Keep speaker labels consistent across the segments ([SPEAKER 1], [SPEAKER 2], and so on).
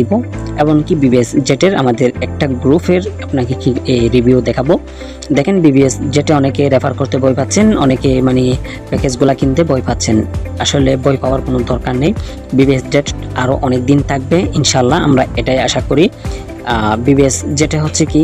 [SPEAKER 1] দিব, এমনকি বিবিএস জেটের আমাদের একটা গ্রুপের আপনাকে কি রিভিউ দেখাবো। দেখেন বিবিএস জেটে অনেকে রেফার করতে বই পাচ্ছেন, অনেকে মানে প্যাকেজগুলো কিনতে বই পাচ্ছেন। আসলে বই পাওয়ার কোনো দরকার নেই। বিবিএস জেট আরও অনেক দিন থাকবে ইনশাল্লাহ আমরা এটাই আশা করি। বিবিএস জেটে হচ্ছে কি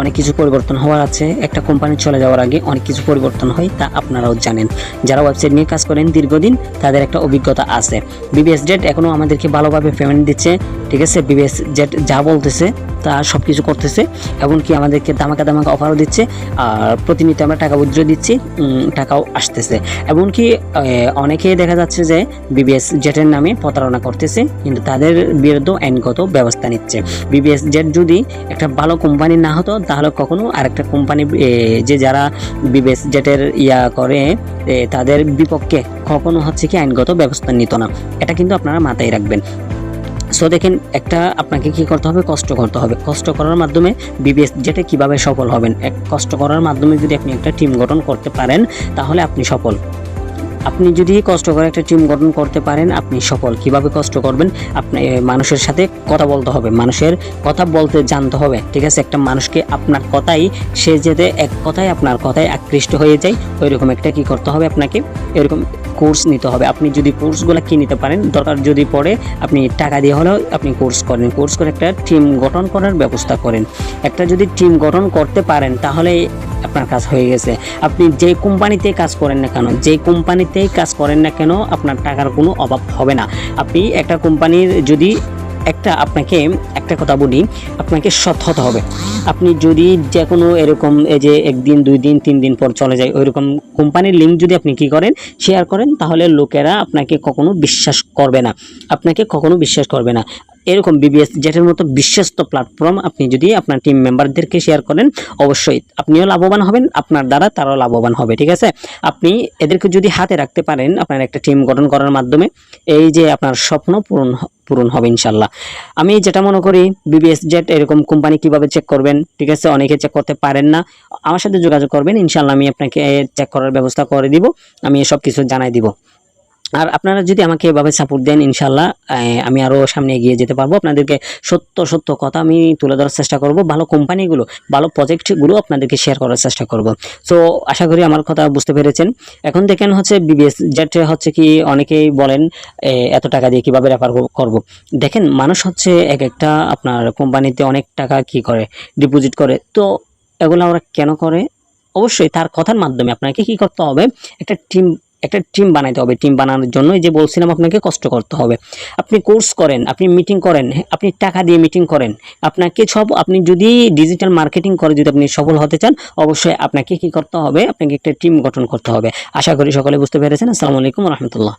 [SPEAKER 1] অনেক কিছু পরিবর্তন হওয়ার আছে। একটা কোম্পানি চলে যাওয়ার আগে অনেক কিছু পরিবর্তন হয়, তা আপনারাও জানেন। যারা ওয়েবসাইট নিয়ে কাজ করেন দীর্ঘদিন, তাদের একটা অভিজ্ঞতা আছে। বিবিএস জেট এখনও আমাদেরকে ভালোভাবে পেমেন্ট দিচ্ছে, ঠিক আছে? বিবিএস জেট যা বলতেছে তা সব কিছু করতেছে, এমনকি আমাদেরকে দামাকা দামাকা অফারও দিচ্ছে, আর প্রতিনিয়ত আমরা টাকা উজ্জ্ব দিচ্ছি টাকাও আসতেছে। এমনকি অনেকে দেখা যাচ্ছে যে বিবিএস জেটের নামে প্রতারণা করতেছে, কিন্তু তাদের বিরুদ্ধে আইনগত ব্যবস্থা নিচ্ছে। বিবিএস জেট যদি একটা ভালো কোম্পানি না হতো, তাহলে কখনো আরেকটা কোম্পানি যে যারা বিবিএস জেটের ইয়া করে তাদের বিপক্ষে কখনো হচ্ছে কি আইনগত ব্যবস্থা নিত না। এটা কিন্তু আপনারা মাথায় রাখবেন। সো দেখেন, একটা আপনাকে কি করতে হবে? কষ্ট করতে হবে। কষ্ট করার মাধ্যমে বিবিএস যেটা কীভাবে সফল হবেন, এক কষ্ট করার মাধ্যমে যদি আপনি একটা টিম গঠন করতে পারেন, তাহলে আপনি সফল। আপনি যদি কষ্ট করে একটা টিম গঠন করতে পারেন, আপনি সফল। কীভাবে কষ্ট করবেন? আপনি মানুষের সাথে কথা বলতে হবে। মানুষের কথা বলতে জানতে হবে। ঠিক আছে? একটা মানুষকে আপনার কথাই, সে যেতে এক কথায় আপনার কথায় আকৃষ্ট হয়ে যায়, ওইরকম একটা কি করতে হবে আপনাকে? এরকম কোর্স নিতে হবে। আপনি যদি কোর্সগুলো কি নিতে পারেন, দরকার যদি পড়ে, আপনি টাকা দিয়ে হলেও আপনি কোর্স করেন। কোর্স করে একটা টিম গঠন করার ব্যবস্থা করেন। একটা যদি টিম গঠন করতে পারেন, তাহলে আপনার কাজ হয়ে গেছে। আপনি যে কোম্পানিতে কাজ করেন না কেন, যে কোম্পানিতেই কাজ করেন না কেন, আপনার টাকার কোনো অভাব হবে না। আপনি একটা কোম্পানির যদি একটা আপনাকে, একটা কথা বলি, আপনাকে সৎ হতে হবে। আপনি যদি যে কোনো এরকম এই যে একদিন, দুই দিন, তিন দিন পর চলে যায়, ওইরকম কোম্পানির লিঙ্ক যদি আপনি কি করেন শেয়ার করেন, তাহলে লোকেরা আপনাকে কখনো বিশ্বাস করবে না। আপনাকে কখনো বিশ্বাস করবে না। এরকম বিবিএস জেটের মতো বিশ্বস্ত প্ল্যাটফর্ম আপনি যদি আপনার টিম মেম্বারদেরকে শেয়ার করেন, অবশ্যই আপনিও লাভবান হবেন, আপনার দ্বারা তারাও লাভবান হবে, ঠিক আছে? আপনি এদেরকে যদি হাতে রাখতে পারেন, আপনার একটা টিম গঠন করার মাধ্যমে, এই যে আপনার স্বপ্ন পূরণ পূরণ হবে ইনশাল্লাহ। আমি যেটা মনে করি বিবিএস জেট এরকম কোম্পানি কীভাবে চেক করবেন, ঠিক আছে? অনেকে চেক করতে পারেন না। আমার সাথে যোগাযোগ করবেন, ইনশাল্লাহ আমি আপনাকে চেক করার ব্যবস্থা করে দিব। আমি সব কিছু জানাই দিব। আর আপনারা যদি আমাকে এভাবে সাপোর্ট দেন ইনশাল্লাহ আমি আরও সামনে এগিয়ে যেতে পারব। আপনাদেরকে সত্য সত্য কথা আমি তুলে ধরার চেষ্টা করব। ভালো কোম্পানিগুলো, ভালো প্রজেক্টগুলো আপনাদেরকে শেয়ার করার চেষ্টা করব। সো আশা করি আমার কথা বুঝতে পেরেছেন। এখন দেখেন হচ্ছে বিবিএস জেট হচ্ছে কি অনেকেই বলেন এত টাকা দিয়ে কীভাবে রেফার করব। দেখেন, মানুষ হচ্ছে এক একটা আপনার কোম্পানিতে অনেক টাকা কি করে ডিপোজিট করে। তো, এগুলো ওরা কেন করে? অবশ্যই তার কথার মাধ্যমে আপনাকে কি করতে হবে, একটা টিম একটা টিম বানাইতে হবে টিম বানানোর জন্য যে বলছিলাম আপনাকে কষ্ট করতে হবে। আপনি কোর্স করেন, আপনি মিটিং করেন, আপনি টাকা দিয়ে মিটিং করেন, আপনাকে সব, আপনি যদি ডিজিটাল মার্কেটিং করে যদি আপনি সফল হতে চান, অবশ্যই আপনাকে কি করতে হবে? আপনাকে একটা টিম গঠন করতে হবে। আশা করি সকলে বুঝতে পেরেছেন। আসসালামু আলাইকুম রহমতুল্লাহ।